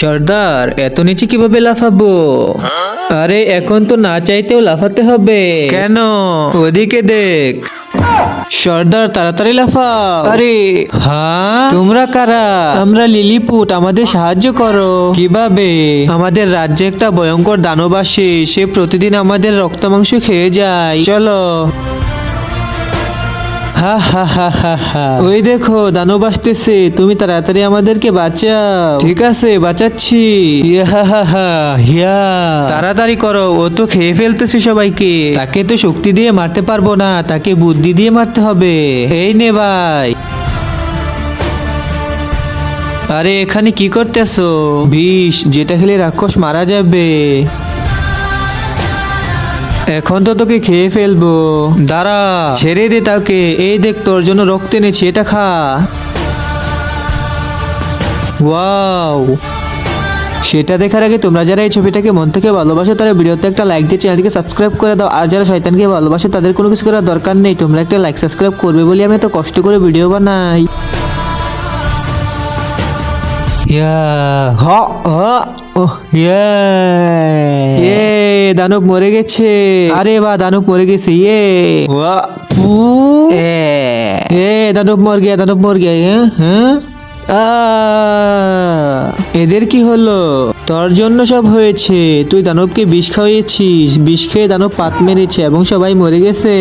সর্দার এত নিচে কীভাবে লাফাবো? আরে এখন তো না চাইতেও লাফাতে হবে। কেন? ওদিকে দেখ। সর্দার তাড়াতাড়ি লাফাও। আরে হ্যাঁ? তোমরা কারা? আমরা লিলিপুট আমাদের সাহায্য করো। কীভাবে? আমাদের রাজ্যে একটা ভয়ঙ্কর দানব আসে। সে প্রতিদিন আমাদের রক্ত মাংস খেয়ে যায়। চলো। ওই দেখো, দানব আসতেছে। তুমি তাড়াতাড়ি আমাদেরকে বাঁচাও। ঠিক আছে, বাঁচাচ্ছি। তাড়াতাড়ি করো, ও তো খেয়ে ফেলতেছে সবাইকে। তাকে তো শক্তি দিয়ে মারতে পারব না, তাকে বুদ্ধি দিয়ে মারতে হবে। এই নে ভাই। আরে, এখানে কি করতেছো? বিষ, যেটা খেলে রাক্ষস মারা যাবে। এখন তো তোকে খেয়ে ফেলব। দাঁড়া, ছেড়ে দে তাকে। এই দেখ, তোর জন্য রক্ত এনেছি, এটা খা। ওয়াও। সেটা দেখার আগে তোমরা যারা এই ছবিটাকে মন থেকে ভালোবাসো, তারা ভিডিওতে একটা লাইক দিয়ে চ্যানেলটিকে সাবস্ক্রাইব করে দাও। আর যারা শয়তানকে ভালোবাসে, তাদের কোনো কিছু করার দরকার নেই। তোমরা একটা লাইক সাবস্ক্রাইব করবে বলে আমি এত কষ্ট করে ভিডিও বানাই। ইয়া, হ হ ও ইয়ে। দানব মরে গেছে। আরে বা দানব মরে গেছে ইয়ে। এ দানব মর গিয়া দানব মর গিয়া হ্যাঁ হ্যাঁ? আ, এদের কি হলো? তোর জন্য সব হয়েছে। তুই দানবকে বিষ খাওয়িয়েছিস। বিষ খেয়ে দানব পাত মেরেছে এবং সবাই মরে গেছে।